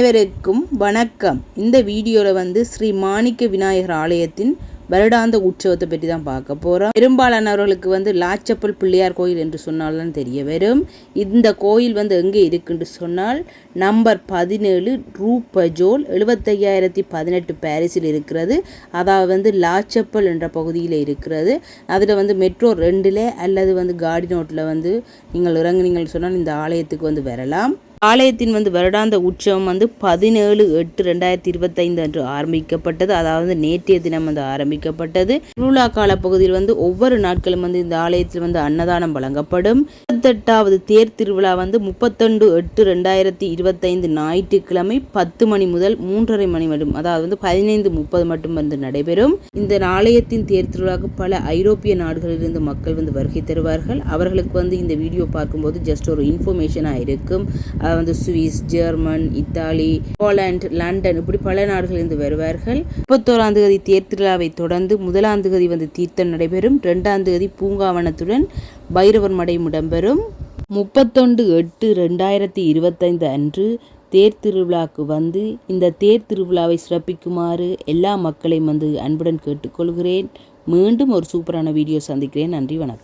அனைவருக்கும் வணக்கம். இந்த வீடியோவில் வந்து ஸ்ரீ மாணிக்க விநாயகர் ஆலயத்தின் வருடாந்த உற்சவத்தை பற்றி தான் பார்க்க போகிறோம் பெரும்பாலானவர்களுக்கு வந்து லாச்சப்பல் பிள்ளையார் கோயில் என்று சொன்னால்தான் தெரிய வரும். இந்த கோயில் வந்து எங்கே இருக்குன்னு சொன்னால் நம்பர் பதினேழு ரூ பஜோல் எழுபத்தையாயிரத்தி பதினெட்டு பாரிஸில் இருக்கிறது. அதாவது வந்து லாச்சப்பல் என்ற பகுதியில் இருக்கிறது. அதில் வந்து மெட்ரோ ரெண்டில் அல்லது வந்து காடி நோட்டில் வந்து நீங்கள் இறங்குனீங்கன்னு சொன்னால் இந்த ஆலயத்துக்கு வந்து வரலாம். ஆலயத்தின் வந்து வருடாந்த உற்சவம் வந்து பதினேழு எட்டு ரெண்டாயிரத்தி இருபத்தைந்து அன்று ஆரம்பிக்கப்பட்டது. அதாவது நேற்றைய தினம் வந்து ஆரம்பிக்கப்பட்டது. திருவிழா கால பகுதியில் வந்து ஒவ்வொரு நாட்களும் வந்து இந்த ஆலயத்தில் வந்து அன்னதானம் வழங்கப்படும். முப்பத்தெட்டாவது தேர் திருவிழா வந்து முப்பத்தொண்டு எட்டு ரெண்டாயிரத்தி இருபத்தைந்து ஞாயிற்றுக்கிழமை பத்து மணி முதல் மூன்றரை மணி மட்டும் அதாவது வந்து பதினைந்து முப்பது மட்டும் வந்து நடைபெறும். இந்த ஆலயத்தின் தேர் திருவிழாவுக்கு பல ஐரோப்பிய நாடுகளிலிருந்து மக்கள் வந்து வருகை தருவார்கள். அவர்களுக்கு வந்து இந்த வீடியோ பார்க்கும்போது ஜஸ்ட் ஒரு இன்ஃபர்மேஷனாக இருக்கும். வந்து Swiss German Italy Poland London இப்படி பல நாடுகளிலிருந்து வருவார்கள். முப்பத்தோராம் தேதி தேர் திருவிழாவை தொடர்ந்து முதலாம் தேதி வந்து தீர்த்தம் நடைபெறும். ரெண்டாம் தேதி பூங்காவனத்துடன் பைரவர் மடையும் இடம்பெறும். முப்பத்தொண்டு எட்டு ரெண்டாயிரத்தி இருபத்தைந்து அன்று தேர் திருவிழாவுக்கு வந்து இந்த தேர் திருவிழாவை சிறப்பிக்குமாறு எல்லா மக்களையும் வந்து அன்புடன் கேட்டுக்கொள்கிறேன். மீண்டும் ஒரு சூப்பரான வீடியோ சந்திக்கிறேன். நன்றி வணக்கம்.